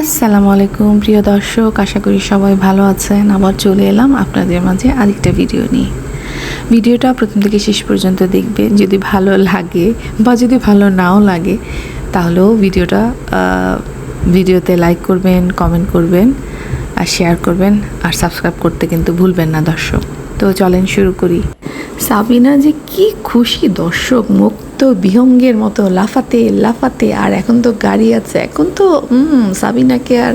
আসসালামু আলাইকুম, প্রিয় দর্শক। আশা করি সবাই ভালো আছেন। আবার চলে এলাম আপনাদের মাঝে আরেকটা ভিডিও নিয়ে। ভিডিওটা প্রথম থেকে শেষ পর্যন্ত দেখবেন। যদি ভালো লাগে বা যদি ভালো নাও লাগে, তাহলেও ভিডিওটা ভিডিওতে লাইক করবেন কমেন্ট করবেন, আর শেয়ার করবেন, আর সাবস্ক্রাইব করতে কিন্তু ভুলবেন না দর্শক। তো চলেন শুরু করি। সাবিনা যে কি খুশি দর্শক মুক্ত বিহঙ্গের মতো, লাফাতে লাফাতে, আর এখন তো গাড়ি আছে। এখন তো সাবিনাকে আর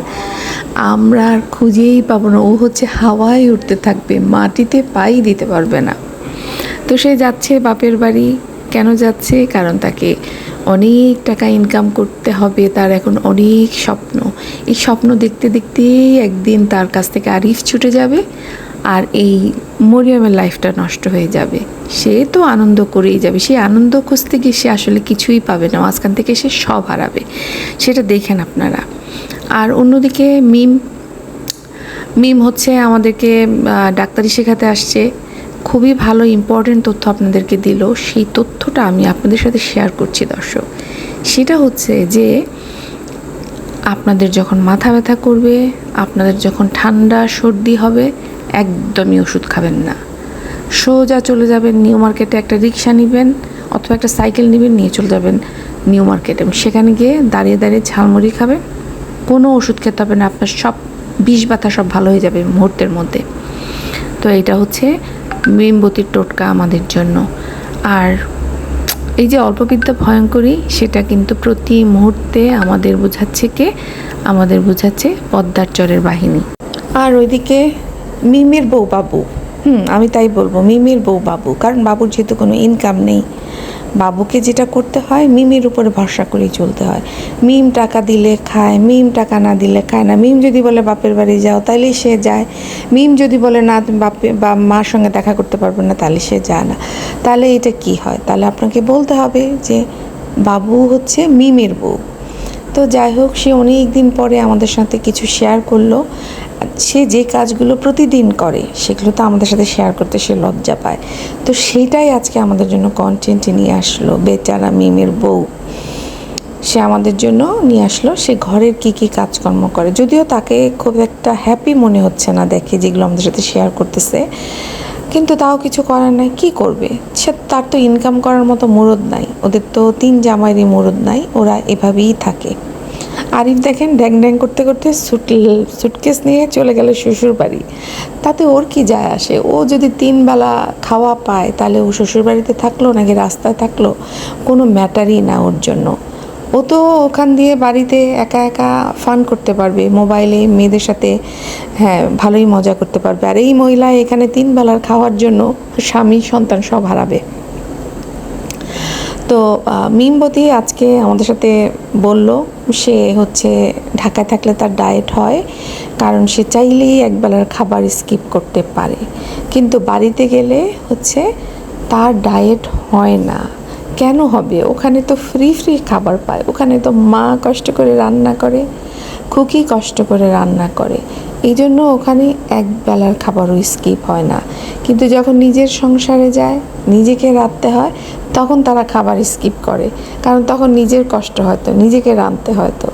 আমরা আর খুঁজেই পাবো না। ও হচ্ছে হাওয়ায় উঠতে থাকবে, মাটিতে পাই দিতে পারবে না। তো সে যাচ্ছে বাপের বাড়ি। কেন যাচ্ছে? কারণ তাকে অনেক টাকা ইনকাম করতে হবে, তার এখন অনেক স্বপ্ন। এই স্বপ্ন দেখতে দেখতেই একদিন তার কাছ থেকে আরিফ ছুটে যাবে। আর এই মরিয়মের লাইফটা নষ্ট হয়ে যাবে। সে তো আনন্দ করেই যাবে। সে আনন্দ খুঁজতে গিয়ে সে আসলে কিছুই পাবে না। মাঝখান থেকে সে সব হারাবে। সেটা দেখেন আপনারা। আর অন্যদিকে মিম মিম হচ্ছে আমাদেরকে ডাক্তারি শেখাতে আসছে। খুবই ভালো ইম্পর্টেন্ট তথ্য আপনাদেরকে দিল। সেই তথ্যটা আমি আপনাদের সাথে শেয়ার করছি, দর্শক। সেটা হচ্ছে যে, আপনাদের যখন মাথা ব্যথা করবে, আপনাদের যখন ঠান্ডা, সর্দি হবে একদমই ওষুধ খাবেন না। সোজা চলে যাবেন, নিউ মার্কেটে একটা রিক্সা নেবেন অথবা একটা সাইকেল নেবেন, নিয়ে চলে যাবেন নিউ মার্কেটে। সেখানে গিয়ে দাঁড়িয়ে দাঁড়িয়ে ঝালমুড়ি খাবেন। কোনো ওষুধ খেতে হবে না, আপনার সব বিষ ব্যথা সব ভালো হয়ে যাবে মুহূর্তের মধ্যে। তো এটা হচ্ছে মেমবতির টোটকা আমাদের জন্য। আর এই যে অল্পবিদ্যা ভয়ঙ্করী সেটা কিন্তু প্রতি মুহূর্তে আমাদের বোঝাচ্ছে কে? আমাদের বোঝাচ্ছে পদ্মার চরের বাহিনী। আর ওইদিকে মিমের বউ বাবু। হুম, আমি তাই বলব, মিমের বউ বাবু। কারণ বাবুর যেহেতু কোনো ইনকাম নেই, বাবুকে যেটা করতে হয়, মিমের উপরে ভরসা করেই চলতে হয়। মিম টাকা দিলে খায়, মিম টাকা না দিলে খায় না। মিম যদি বলে বাপের বাড়ি যাও তাহলে সে যায়। মিম যদি বলে, না বাপে, বা মার সঙ্গে দেখা করতে পারবে না তাহলে সে যায় না। তাহলে এটা কি হয়? তাহলে আপনাকে বলতে হবে যে, বাবু হচ্ছে মিমের বউ। তো যাই হোক, সে অনেক দিন পরে আমাদের সাথে কিছু শেয়ার করল। সে যে কাজগুলো প্রতিদিন করে, সেগুলো তো আমাদের সাথে শেয়ার করতে সে লজ্জা পায়। তো সেইটাই আজকে আমাদের জন্য কন্টেন্টে নিয়ে আসলো, বেচারা মিমের বউ। সে আমাদের জন্য নিয়ে আসলো, সে ঘরের কি কি কাজকর্ম করে। যদিও তাকে খুব একটা হ্যাপি মনে হচ্ছে না দেখে, যেগুলো আমাদের সাথে শেয়ার করতেছে। কিন্তু তাও কিছু করার নাই, কি করবে? সে তার তো ইনকাম করার মতো মুরদ নাই, ওদের তো তিন জামাইরই মুরদ নাই, ওরা এভাবেই থাকে। আরিফ দেখেন ড্যাং ড্যাং করতে করতে সুট সুটকেস নিয়ে চলে গেল শ্বশুর বাড়ি তাতে ওর কি যায় আসে? ও যদি তিন বেলা খাওয়া পায়, তাহলে ও শ্বশুর বাড়িতে থাকল নাকি রাস্তায় থাকল? কোনো ম্যাটারই না ওর জন্য। ও তো ওখান দিয়ে বাড়িতে একা একা ফান করতে পারবে মোবাইলে মেয়েদের সাথে হ্যাঁ ভালোই মজা করতে পারবে। আর এই মহিলা এখানে তিন বেলার খাওয়ার জন্য স্বামী, সন্তান সব হারাবে। তো মিমবতী আজকে আমাদের সাথে বলল, সে হচ্ছে ঢাকায় থাকলে তার ডায়েট হয়, কারণ সে চাইলেই একবেলার খাবার স্কিপ করতে পারে। কিন্তু বাড়িতে গেলে হচ্ছে তার ডায়েট হয় না। কেন হবে? ওখানে তো ফ্রি ফ্রি খাবার পায়। ওখানে তো মা কষ্ট করে রান্না করে, খুকি কষ্ট করে রান্না করে। এই জন্য ওখানে এক বেলার খাবারও স্কিপ হয় না। কিন্তু যখন নিজের সংসারে যায়, নিজেকে রাঁধতে হয়, তখন তারা খাবার স্কিপ করে। কারণ তখন নিজের কষ্ট হয়তো, নিজেকে রাঁধতে হয়তো।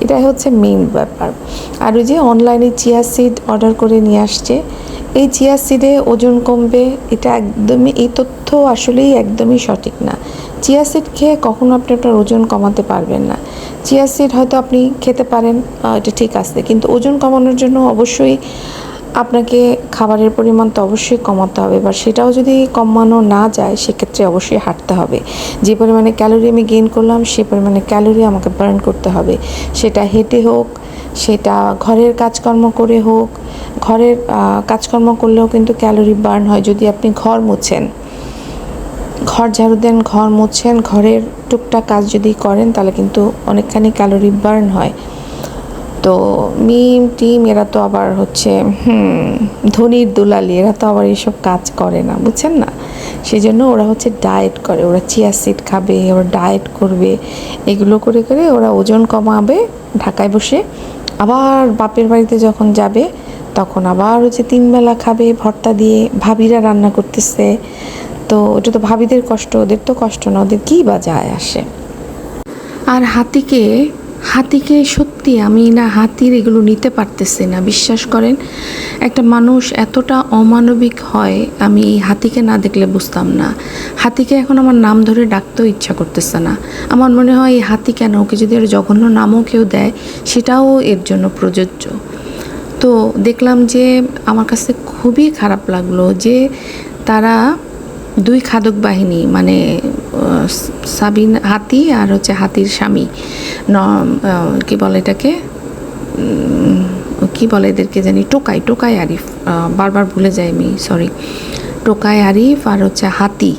এটাই হচ্ছে মেইন ব্যাপার। আর ওই যে অনলাইনে চিয়া সিড অর্ডার করে নিয়ে আসছে, এই চিয়া সিডে ওজন কমবে, এটা একদমই, এই তথ্য আসলেই একদমই সঠিক না। চিয়া সিড খেয়ে কখনো আপনি আপনার ওজন কমাতে পারবেন না। চিয়া সিড হয়তো আপনি খেতে পারেন এটা ঠিক আছে। কিন্তু ওজন কমানোর জন্য অবশ্যই আপনাকে খাবারের পরিমাণ তো অবশ্যই কমাতে হবে। বা সেটাও যদি কমানো না যায়, সেক্ষেত্রে অবশ্যই হাঁটতে হবে। যে পরিমাণে ক্যালোরি আমি গেইন করলাম, সে পরিমাণে ক্যালোরি আমাকে বার্ন করতে হবে। সেটা হেঁটে হোক, সেটা ঘরের কাজকর্ম করে হোক, ঘরের কাজকর্ম করলেও কিন্তু ক্যালোরি বার্ন হয় যদি আপনি ঘর মুছেন। ঘর ঝাড়ু দেন, ঘর মুছছেন ঘরের টুকটাক কাজ যদি করেন, তাহলে কিন্তু অনেকখানি ক্যালোরি বার্ন হয়। তো মিম, টিম, এরা তো আবার হচ্ছে, হুম, ধনির দুলালি, এরা তো আবার এইসব কাজ করে না, বুঝছেন না? সেই জন্য ওরা হচ্ছে ডায়েট করে, ওরা চিয়া সিড খাবে, ওরা ডায়েট করবে, এগুলো করে করে ওরা ওজন কমাবে ঢাকায় বসে। আবার বাপের বাড়িতে যখন যাবে, তখন আবার হচ্ছে তিন বেলা খাবে, ভর্তা দিয়ে, ভাবিরা রান্না করতেছে। তো ওটা তো ভাবিদের কষ্ট, ওদের তো কষ্ট না, ওদের কী বা যায় আসে? আর হাতিকে হাতিকে সত্যি আমি না হাতির এগুলো নিতে পারতেছি না, বিশ্বাস করেন, একটা মানুষ এতটা অমানবিক হয়, আমি এই হাতিকে না দেখলে বুঝতাম না। হাতিকে এখন আমার নাম ধরে ডাকতেও ইচ্ছা করতেছে না। আমার মনে হয় এই হাতি কেন, ওকে যদি এর জঘন্য নামও কেউ দেয়, সেটাও এর জন্য প্রযোজ্য। তো দেখলাম যে আমার কাছে খুবই খারাপ লাগল যে তারা দুই খাদক বাহিনী মানে সাবিন হাতি আর হচ্ছে হাতির স্বামী। ন কি বলে এটাকে? কি বলে এদেরকে জানি? টোকাই টোকাই আরিফ। বারবার ভুলে যাই আমি সরি টোকাই আরিফ আর হচ্ছে হাতি।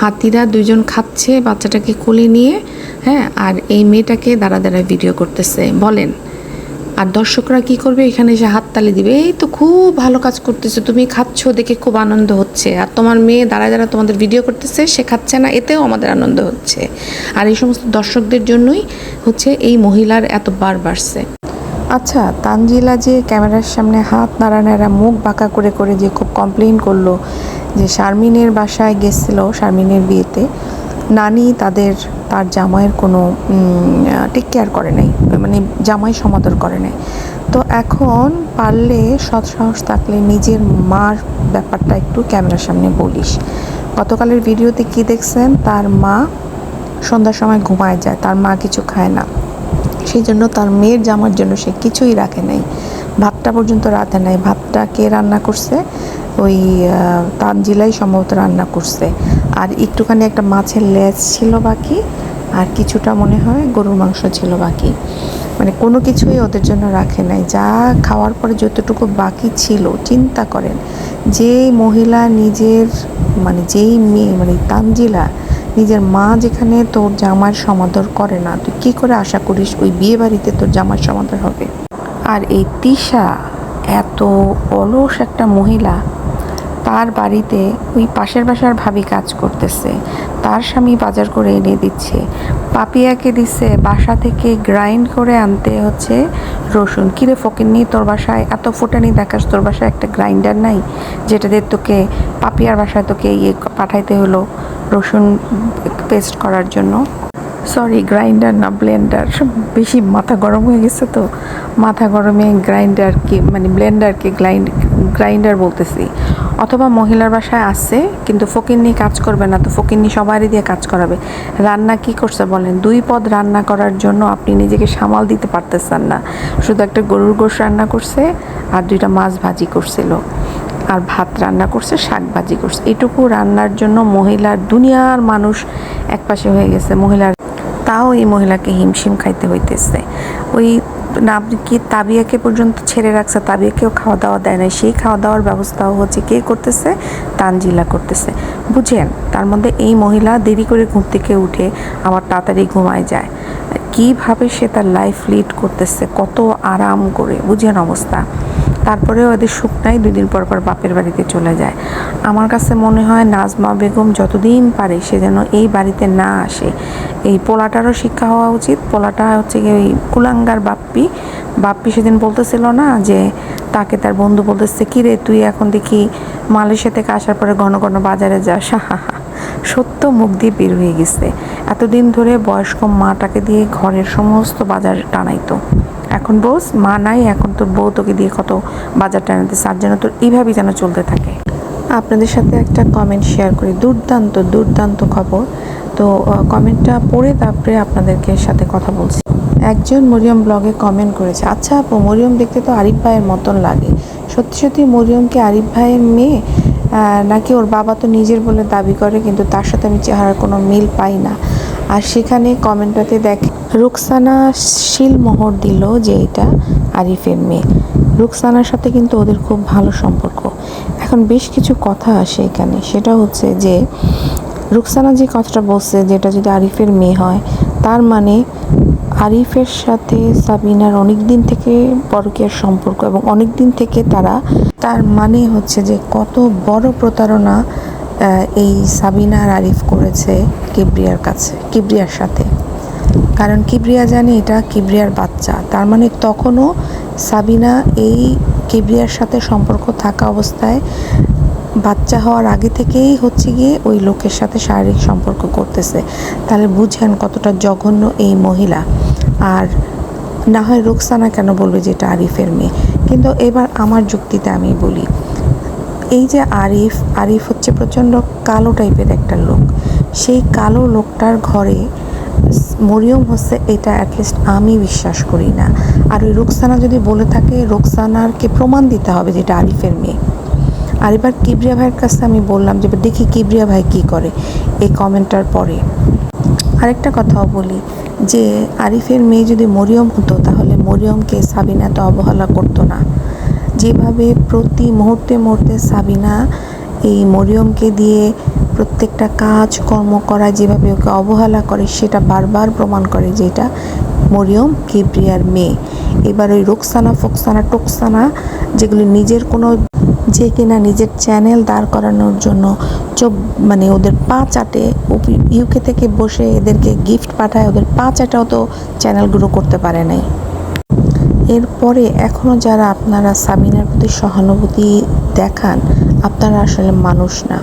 হাতিরা দুইজন খাচ্ছে, বাচ্চাটাকে কোলে নিয়ে হ্যাঁ আর এই মেয়েটাকে দাঁড়া দাঁড়ায় ভিডিও করতেছে। বলেন আর দর্শকরা কি করবে? এখানে এসে হাততালি দিবে। এই তো খুব ভালো কাজ করতেছে। তুমি খাচ্ছ, দেখে খুব আনন্দ হচ্ছে। আর তোমার মেয়ে দাঁড়ায় দাঁড়া তোমাদের ভিডিও করতেছে, সে খাচ্ছে না, এতেও আমাদের আনন্দ হচ্ছে। আর এই সমস্ত দর্শকদের জন্যই হচ্ছে এই মহিলার এত বার বাড়ছে। আচ্ছা তানজিলা যে ক্যামেরার সামনে হাত নাড়া নাড়া মুখ বাঁকা করে করে যে খুব কমপ্লেন করল যে শারমিনের বাসায় গেছিল, শারমিনের বিয়েতে। নানি তাদের তার জামাইয়ের কোনো টেক কেয়ার করে নাই মানে জামাই সমাদর করে নাই। তো এখন পারলে সৎ সাহস থাকলে নিজের মার ব্যাপারটা একটু ক্যামেরার সামনে বলিস। গতকালের ভিডিওতে কি দেখছেন? তার মা সন্ধ্যার সময় ঘুমায় যায়, তার মা কিছু খায় না। সেই জন্য তার মেয়ের জামার জন্য সে কিছুই রাখে নাই। ভাতটা পর্যন্ত রাতে নাই। ভাতটা কে রান্না করছে? ওই তানজিলাই সম্ভবত রান্না করছে। আর একটুখানি একটা মাছের লেজ ছিল বাকি, আর কিছুটা মনে হয় গরুর মাংস ছিল বাকি। মানে কোনো কিছুই ওদের জন্য রাখে নাই। যা খাওয়ার পরে যতটুকু বাকি ছিল, চিন্তা করেন যে মহিলা নিজের মানে যেই মেয়ে মানে তানজিলা, নিজের মা যেখানে তোর জামার সমাদর করে না, তুই কী করে আশা করিস ওই বিয়ে বাড়িতে তোর জামার সমাদর হবে? আর এই তিশা, এত অলস একটা মহিলা তার বাড়িতে ওই পাশের বাসার ভাবি কাজ করতেছে। তার স্বামী বাজার করে এনে দিচ্ছে। পাপিয়াকে দিচ্ছে বাসা থেকে গ্রাইন্ড করে আনতে হচ্ছে রসুন। কিরে ফকিন্নি, তোর বাসায় এত ফোটানি দেখাস, তোর বাসায় একটা গ্রাইন্ডার নাই? যেটা দিয়ে তোকে, পাপিয়ার বাসায় তোকে ইয়ে পাঠাইতে হলো রসুন পেস্ট করার জন্য। সরি, গ্রাইন্ডার না, ব্লেন্ডার। বেশি মাথা গরম হয়ে গেছে তো। মাথা গরমে গ্রাইন্ডারকে মানে ব্লেন্ডারকে গ্রাইন্ড গ্রাইন্ডার বলতেছি। অথবা মহিলার বাসায় আসছে কিন্তু ফকিন্নি কাজ করবে না, তো ফকিন্নি সবারই দিয়ে কাজ করাবে। রান্না কি করছে বলেন? দুই পদ রান্না করার জন্য আপনি নিজেকে সামাল দিতে পারতেছেন না। শুধু একটা গরুর গোশ রান্না করছে আর দুইটা মাছ ভাজি করছিল। আর ভাত রান্না করছে, শাক ভাজি করছে। এটুকু রান্নার জন্য মহিলার দুনিয়ার মানুষ একপাশে হয়ে গেছে। মহিলার তাও এই মহিলাকে হিমশিম খাইতে হইতেছে। ওই আপনি কি তাবিয়াকে পর্যন্ত ছেড়ে রাখছে? তাবিয়াকেও খাওয়া দাওয়া দেয় না সেই খাওয়া দাওয়ার ব্যবস্থাও হচ্ছে কে করতেছে? তানজিলা করতেছে। বুঝেন, তার মধ্যে এই মহিলা দেরি করে ঘুম থেকে উঠে আবার তাড়াতাড়ি ঘুমায় যায়। কীভাবে সে তার লাইফ লিড করতেছে? কত আরাম করে। বুঝেন অবস্থা। তারপরে ওদের সুখ নাই, দুই দিন পর পর বাপের বাড়িতে চলে যায়। আমার কাছে মনে হয় নাজমা বেগম যতদিন পারে সে যেন এই বাড়িতে না আসে। এই পোলাটারও শিক্ষা হওয়া উচিত। পোলাটা হচ্ছে গিয়ে ওই কুলাঙ্গার বাপ্পি। বাপ্পি সেদিন বলতেছিল না যে তাকে তার বন্ধু বলতেছে, কি রে তুই এখন দেখি মালয়েশিয়া থেকে আসার পরে ঘন ঘন বাজারে যাস? সত্য, মুখ দিয়ে বের হয়ে গেছে। এতদিন ধরে বয়স্ক মাটাকে দিয়ে ঘরের সমস্ত বাজার টানাইতো। এখন বোস, মা নাই, এখন তোর বউ তোকে দিয়ে কত বাজার টানাতেছে আর যেন তোর এইভাবেই যেন চলতে থাকে। আপনাদের সাথে একটা কমেন্ট শেয়ার করি। দুর্দান্ত দুর্দান্ত খবর। তো কমেন্টটা পড়ে তারপরে আপনাদেরকে সাথে কথা বলছি। একজন মরিয়ম ব্লগে কমেন্ট করেছে আচ্ছা আপু, মরিয়ম দেখতে তো আরিফ ভাইয়ের মতন লাগে। সত্যি সত্যি মরিয়মকে আরিফ ভাইয়ের মেয়ে? নাকি ওর বাবা তো নিজের বলে দাবি করে, কিন্তু তার সাথে আমি চেহারার কোনো মিল পাই না? আর সেখানে কমেন্টটাতে দেখে, রুকসানা শিলমোহর দিল যে এটা আরিফের মেয়ে। রুকসানার সাথে কিন্তু ওদের খুব ভালো সম্পর্ক। এখন বেশ কিছু কথা আসে এখানে। সেটা হচ্ছে যে রুকসানা যে কথাটা বলছে, যেটা যদি আরিফের মেয়ে হয়, তার মানে আরিফের সাথে সাবিনার অনেক দিন থেকে পরকীয়ার সম্পর্ক এবং অনেক দিন থেকে তারা, তার মানে হচ্ছে যে কত বড় প্রতারণা এই সাবিনা আর আরিফ করেছে কিবরিয়ার কাছে, কিবরিয়ার সাথে। কারণ কিবরিয়া জানে এটা কিবরিয়ার বাচ্চা। তার মানে তখনও সাবিনা এই কিবরিয়ার সাথে সম্পর্ক থাকা অবস্থায় বাচ্চা হওয়ার আগে থেকেই হচ্ছে গিয়ে ওই লোকের সাথে শারীরিক সম্পর্ক করতেছে। তাহলে বুঝেন কতটা জঘন্য এই মহিলা। আর না হয় রুকসানা কেন বলবে যে এটা আরিফের মেয়ে? কিন্তু এবার আমার যুক্তিতে আমি বলি, এই যে আরিফ আরিফ হচ্ছে প্রচণ্ড কালো টাইপের একটা লোক। সেই কালো লোকটার ঘরে মরিয়ম হচ্ছে এটা অ্যাটলিস্ট আমি বিশ্বাস করি না। আর ওই রুকসানা যদি বলে থাকে রুকসানারকে প্রমাণ দিতে হবে যে এটা আরিফের মেয়ে। আর এবার কিবরিয়া ভাইয়ের কাছে আমি বললাম যে, দেখি কিবরিয়া ভাই কী করে? এই কমেন্টটার পরে। আরেকটা কথাও বলি যে, আরিফের মেয়ে যদি মরিয়ম হতো, তাহলে মরিয়মকে সাবিনা এত অবহেলা করতো না। যেভাবে প্রতি মুহূর্তে মুহূর্তে সাবিনা এই মরিয়মকে দিয়ে প্রত্যেকটা কাজ, কর্ম করা যেভাবে ওকে অবহেলা করে, সেটা বারবার প্রমাণ করে যে এটা মরিয়ম কিবরিয়ার মেয়ে। এবার ওই রোকসানা ফোকসানা টোকসানা, যেগুলি নিজের কোনো যে কিনা নিজের চ্যানেল দাঁড় করানোর জন্য চোখ মানে ওদের পা চাটে ইউকে থেকে বসে এদেরকে গিফট পাঠায়, ওদের পা চাটাও তো চ্যানেল গ্রো করতে পারে নাই। এরপরে এখনও যারা আপনারা সাবিনার প্রতি সহানুভূতি দেখান, আপনারা আসলে মানুষ না।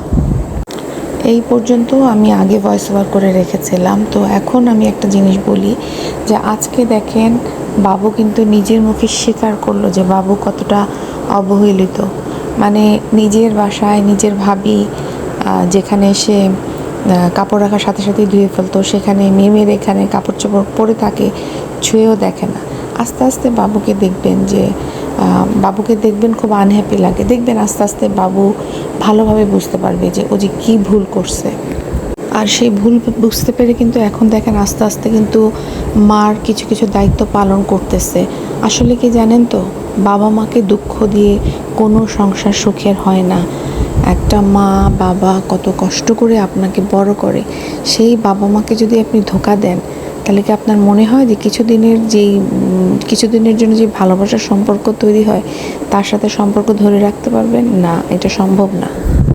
এই পর্যন্ত আমি আগে ভয়েস ওভার করে রেখেছিলাম। তো এখন আমি একটা জিনিস বলি যে আজকে দেখেন বাবু কিন্তু নিজের মুখে স্বীকার করল যে বাবু কতটা অবহেলিত। মানে নিজের বাসায়, নিজের ভাবি যেখানে সে কাপড় রাখার সাথে সাথে ধুয়ে ফেলতো, সেখানে মেমের এখানে কাপড় চোপড় পরে থাকে, ছুঁয়েও দেখে না। আস্তে আস্তে বাবুকে দেখবেন যে বাবুকে দেখবেন খুব আনহ্যাপি লাগে। দেখবেন আস্তে আস্তে বাবু ভালোভাবে বুঝতে পারবে যে, ও যে কী ভুল করছে। আর সেই ভুল বুঝতে পেরে কিন্তু এখন দেখেন আস্তে আস্তে কিন্তু মার কিছু কিছু দায়িত্ব পালন করতেছে। আসলে কি জানেন তো? বাবা মাকে দুঃখ দিয়ে কোনো সংসার সুখের হয় না। একটা মা বাবা কত কষ্ট করে আপনাকে বড় করে। সেই বাবা মাকে যদি আপনি ধোকা দেন, তাহলে কি আপনার মনে হয় যে কিছুদিনের যেই কিছুদিনের জন্য যে ভালোবাসার সম্পর্ক তৈরি হয়, তার সাথে সম্পর্ক ধরে রাখতে পারবেন? না, এটা সম্ভব না।